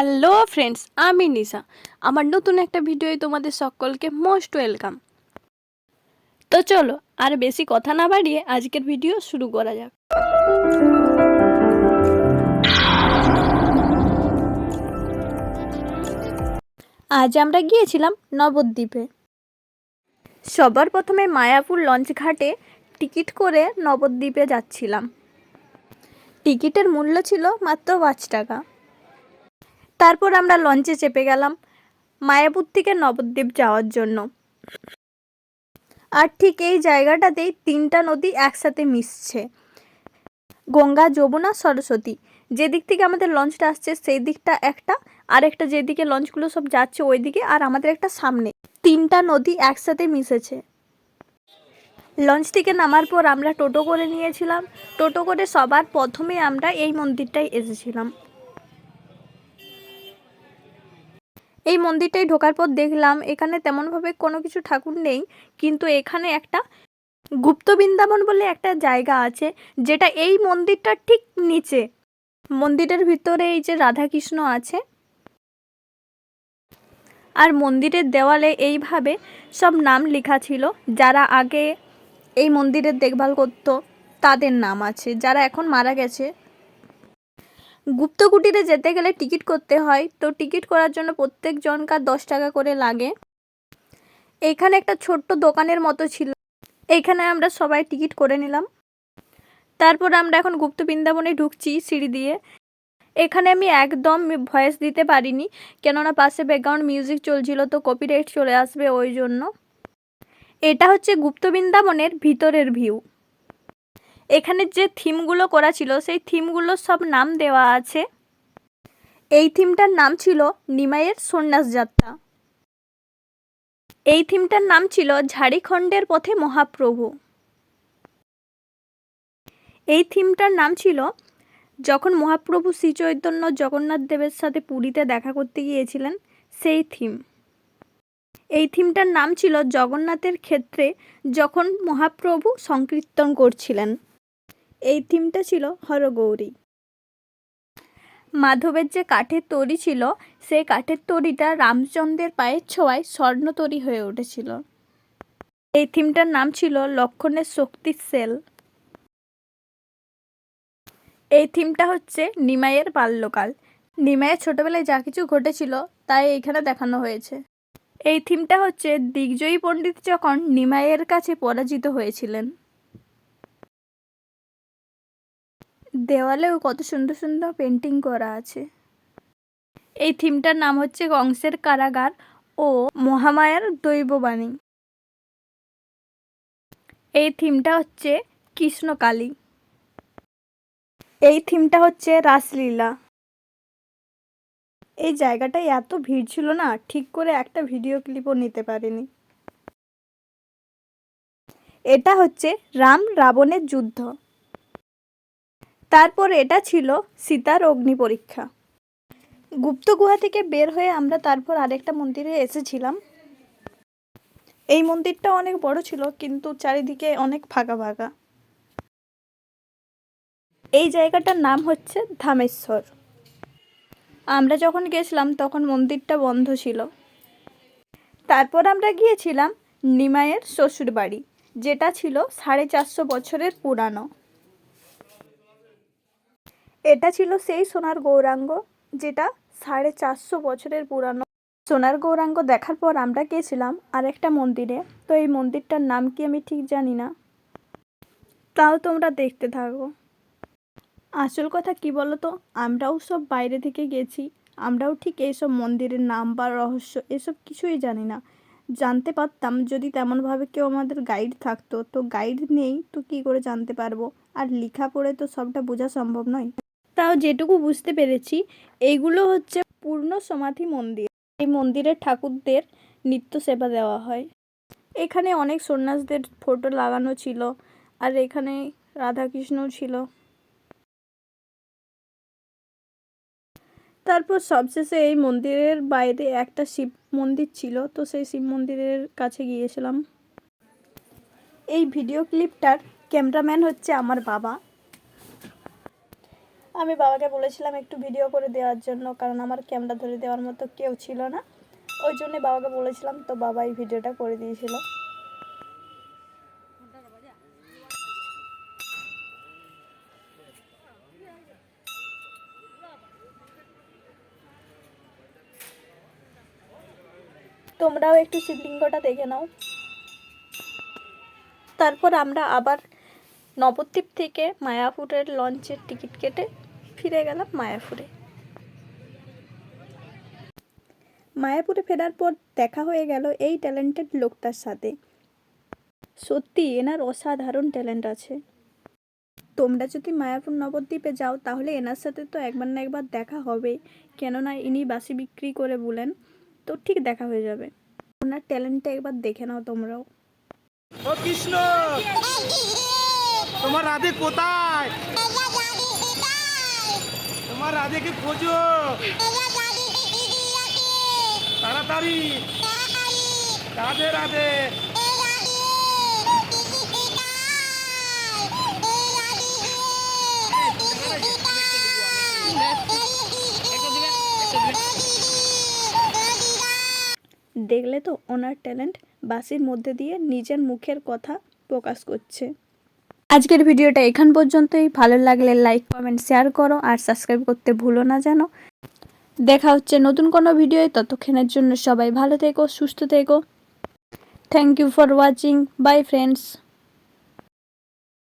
Hello friends আমি নিশা আমার নতুন একটা ভিডিওয় তোমাদের সকলকে মোস্ট ওয়েলকাম তো চলো, আর বেশি কথা না বাড়িয়ে আজকের ভিডিও শুরু করা যাক। আজ আমরা গিয়েছিলাম নবদ্বীপে। সবার প্রথমে মায়াপুর লঞ্চ ঘাটে টিকিট করে নবদ্বীপে যাচ্ছিলাম। টিকিটের মূল্য ছিল মাত্র পাঁচ টাকা। তারপর আমরা লঞ্চে চেপে গেলাম মায়াপুর থেকে নবদ্বীপ যাওয়ার জন্য। আর ঠিক এই জায়গাটাতেই তিনটা নদী একসাথে মিশছে। গঙ্গা, যমুনা, সরস্বতী। যে দিক থেকে আমাদের লঞ্চটা আসছে, সেই দিকটা একটা, আর একটা যেদিকে লঞ্চগুলো সব যাচ্ছে ওই দিকে আর আমাদের একটা সামনে। তিনটা নদী একসাথে মিশেছে। লঞ্চ থেকে নামার পর আমরা টোটো করে নিয়েছিলাম। টোটো করে সবার প্রথমে আমরা এই মন্দিরটাই এসেছিলাম। এই মন্দিরটাই ঢোকার পর দেখলাম এখানে তেমনভাবে কোনো কিছু ঠাকুর নেই, কিন্তু এখানে একটা গুপ্ত বৃন্দাবন বলে একটা জায়গা আছে, যেটা এই মন্দিরটার ঠিক নিচে। মন্দিরের ভিতরে এই যে রাধাকৃষ্ণ আছে। আর মন্দিরের দেওয়ালে এইভাবে সব নাম লেখা ছিল, যারা আগে এই মন্দিরের দেখভাল করত তাদের নাম আছে, যারা এখন মারা গেছে গুপ্ত কুটিরে যেতে গেলে টিকিট করতে হয়। তো টিকিট করার জন্য প্রত্যেক জনকার দশ টাকা করে লাগে। এখানে একটা ছোট্ট দোকানের মতো ছিল। এইখানে আমরা সবাই টিকিট করে নিলাম। তারপর আমরা এখন গুপ্ত বৃন্দাবনে ঢুকছি সিঁড়ি দিয়ে। এখানে আমি একদম ভয়েস দিতে পারিনি, কেননা পাশে ব্যাকগ্রাউন্ড মিউজিক চলছিল, তো কপিরাইট চলে আসবে ওই জন্য। এটা হচ্ছে গুপ্ত বৃন্দাবনের ভিতরের ভিউ এখানে যে থিমগুলো করা ছিল, সেই থিমগুলোর সব নাম দেওয়া আছে। এই থিমটার নাম ছিল নিমাইয়ের সন্ন্যাস যাত্রা। এই থিমটার নাম ছিল ঝাড়িখণ্ডের পথে মহাপ্রভু। এই থিমটার নাম ছিল যখন মহাপ্রভু শ্রীচৈতন্য জগন্নাথ দেবের সাথে পুরীতে দেখা করতে গিয়েছিলেন, সেই থিম। এই থিমটার নাম ছিল জগন্নাথের ক্ষেত্রে যখন মহাপ্রভু সংকীর্তন করছিলেন। এই থিমটা ছিল হরগৌরী। মাধবের যে কাঠের তরি ছিল, সেই কাঠের তৈরিটা রামচন্দ্রের পায়ের ছোঁয়ায় স্বর্ণ তৈরি হয়ে উঠেছিল। এই থিমটার নাম ছিল লক্ষণের শক্তির সেল। এই থিমটা হচ্ছে নিমাইয়ের বাল্যকাল। নিমাইয়ের ছোটবেলায় যা কিছু ঘটেছিল, তাই এইখানে দেখানো হয়েছে। এই থিমটা হচ্ছে দিগ্জয়ী পণ্ডিত যখন নিমাইয়ের কাছে পরাজিত হয়েছিলেন। দেওয়ালেও কত সুন্দর সুন্দর পেন্টিং করা আছে। এই থিমটার নাম হচ্ছে কংসের কারাগার ও মহামায়ার দৈববাণী। এই থিমটা হচ্ছে কৃষ্ণকালী। এই থিমটা হচ্ছে রাসলীলা। এই জায়গাটায় এত ভিড় ছিল না, ঠিক করে একটা ভিডিও ক্লিপও নিতে পারিনি। এটা হচ্ছে রাম রাবণের যুদ্ধ। তারপর এটা ছিল সীতার অগ্নি পরীক্ষা। গুপ্ত গুহা থেকে বের হয়ে আমরা তারপর আরেকটা মন্দিরে এসেছিলাম। এই মন্দিরটা অনেক বড় ছিল, কিন্তু চারিদিকে অনেক ফাঁকা ফাঁকা। এই জায়গাটার নাম হচ্ছে ধামেশ্বর। আমরা যখন গেছিলাম, তখন মন্দিরটা বন্ধ ছিল। তারপর আমরা গিয়েছিলাম নিমাইয়ের শ্বশুর বাড়ি যেটা ছিল সাড়ে চারশো বছরের পুরানো। এটা ছিল সেই সোনার গৌরাঙ্গ, যেটা সাড়ে চারশো বছরের পুরানো। সোনার গৌরাঙ্গ দেখার পর আমরা গিয়েছিলাম আরেকটা মন্দিরে। তো এই মন্দিরটার নাম কি আমি ঠিক জানি না। তাও তোমরা দেখতে থাকো। আসল কথা কি বলো তো আমরাও সব বাইরে থেকে গেছি। আমরাও ঠিক এইসব মন্দিরের নাম বা রহস্য এসব কিছুই জানি না। জানতে পারতাম যদি তেমনভাবে কেউ আমাদের গাইড থাকতো। তো গাইড নেই, তো কী করে জানতে পারব? আর লেখা পড়ে তো সবটা বোঝা সম্ভব নয়। তাও যেটুকু বুঝতে পেরেছি এইগুলো হচ্ছে পূর্ণ সমাধি মন্দির। এই মন্দিরের ঠাকুরদের নিত্য সেবা দেওয়া হয়। এখানে অনেক সন্ন্যাসদের ফটো লাগানো ছিল আর এখানে রাধাকৃষ্ণও ছিল। তারপর সবশেষে এই মন্দিরের বাইরে একটা শিব মন্দির ছিল, তো সেই শিব মন্দিরের কাছে গিয়েছিলাম। এই ভিডিও ক্লিপটার ক্যামেরাম্যান হচ্ছে আমার বাবা। আমি বাবাকে বলেছিলাম একটু ভিডিও করে দেওয়ার জন্য, কারণ আমার ক্যামেরা ধরে দেওয়ার মতো কেউ ছিল না। ওই জন্য বাবাকে বলেছিলাম, তো বাবা এই ভিডিওটা করে দিয়েছিল। তোমরাও একটু শিবলিঙ্গটা দেখে নাও। তারপর আমরা আবার নবদ্বীপ থেকে মায়াপুরের লঞ্চের টিকিট কেটে ফিরে গেলাম মায়াপুরে। মায়াপুরে ফেরার পর দেখা হয়ে গেল এই ট্যালেন্টেড লোকটার সাথে। সত্যি এনার অসাধারণ ট্যালেন্ট আছে। তোমরা যদি মায়াপুর নবদ্বীপে যাও তাহলে এনার সাথে তো একবার না একবার দেখা হবেই কেননা ইনি বাসি বিক্রি করে বলেন তো ঠিক দেখা হয়ে যাবে। ওনার ট্যালেন্টটা একবার দেখে নাও তোমরাও। ও কৃষ্ণ! তোমার রাধে কোথায়? তোমার রাধেকে খোঁজো? তাড়াতাড়ি। রাধে রাধে। দেখলে তো ওনার ট্যালেন্ট বাসির মধ্যে দিয়ে নিজের মুখের কথা প্রকাশ করছে। আজকের ভিডিওটা এখান পর্যন্তই। ভালো লাগলে লাইক কমেন্ট শেয়ার করো আর সাবস্ক্রাইব করতে ভুলো না যেন। দেখা হচ্ছে নতুন কোনো ভিডিওয়। ততক্ষণের জন্য সবাই ভালো থেকো, সুস্থ থেকো। Thank you for watching bye friends